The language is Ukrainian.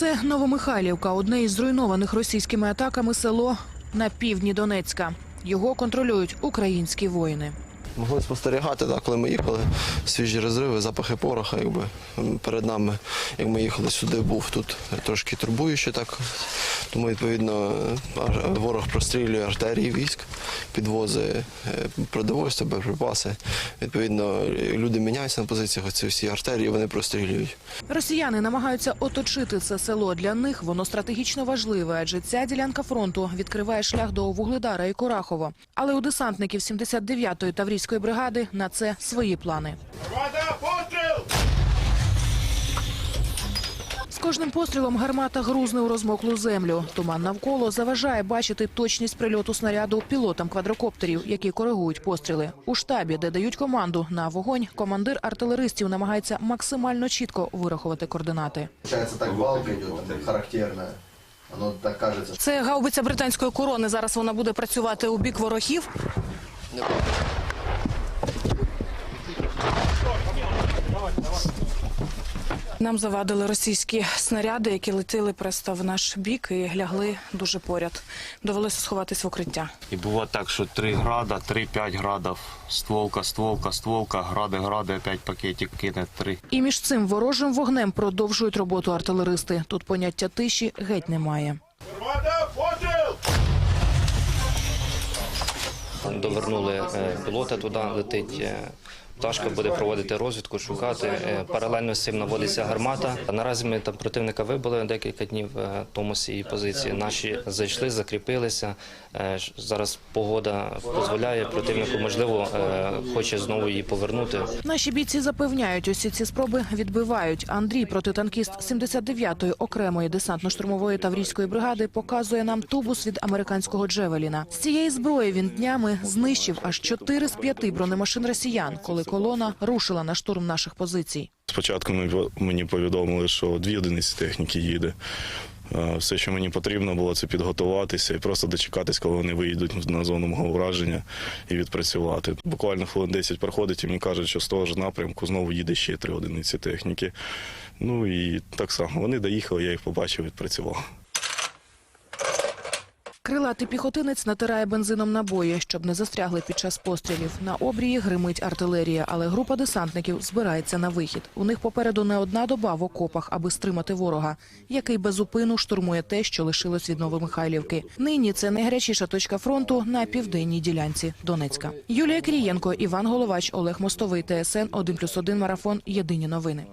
Це Новомихайлівка, одне із зруйнованих російськими атаками село на півдні Донецька. Його контролюють українські воїни. Могли спостерігати, так, коли ми їхали, свіжі розриви, запахи пороха, якби перед нами, як ми їхали сюди, був тут трошки турбуюче так. Тому, відповідно, ворог прострілює артерії військ, підвозить е, продовольство, боєприпаси. Відповідно, люди міняються на позиціях, ці всі артерії вони прострілюють. Росіяни намагаються оточити це село. Для них воно стратегічно важливе, адже ця ділянка фронту відкриває шлях до Вугледара і Курахово. Але у десантників 79-ї Таврійської бригади на це свої плани. Вода, постріл! З кожним пострілом гармата грузне у розмоклу землю. Туман навколо заважає бачити точність прильоту снаряду пілотам квадрокоптерів, які коригують постріли. У штабі, де дають команду на вогонь, командир артилеристів намагається максимально чітко вирахувати координати. Получается, так балка идет, там, характерная. Оно так кажется. Це гаубиця британської корони. Зараз вона буде працювати у бік ворогів. Нам завадили російські снаряди, які летіли просто в наш бік і лягли дуже поряд. Довелося сховатись в укриття. І було так, що 3 града, 3-5 градів, стволка, стволка, стволка, гради, гради, опять пакетик кине 3. І між цим ворожим вогнем продовжують роботу артилеристи. Тут поняття тиші геть немає. Довернули е, пілота туди, летить. Пташка буде проводити розвідку, шукати. Е, Паралельно з цим наводиться гармата. Наразі ми там противника вибили декілька днів е, тому з позиції. Наші зайшли, закріпилися. Е, Зараз погода дозволяє противнику, можливо, хоче знову її повернути. Наші бійці запевняють, усі ці спроби відбивають. Андрій, протитанкіст 79-ї окремої десантно-штурмової таврійської бригади, показує нам тубус від американського Джевеліна. З цієї зброї він днями знищив аж 4 з 5 бронемашин росіян, коли колона рушила на штурм наших позицій. Спочатку мені повідомили, що дві одиниці техніки їде. Все, що мені потрібно було, це підготуватися і просто дочекатись, коли вони виїдуть на зону мого враження і відпрацювати. Буквально хвилин 10 проходить і мені кажуть, що з того ж напрямку знову їде ще три одиниці техніки. Ну і так само вони доїхали, я їх побачив, відпрацював. Крилатий піхотинець натирає бензином набої, щоб не застрягли під час пострілів. На обрії гримить артилерія, але група десантників збирається на вихід. У них попереду не одна доба в окопах, аби стримати ворога, який безупину штурмує те, що лишилось від Новомихайлівки. Нині це найгарячіша точка фронту на південній ділянці Донецька. Юлія Крієнко, Іван Головач, Олег Мостовий, ТСН 1+,1 Марафон. Єдині новини.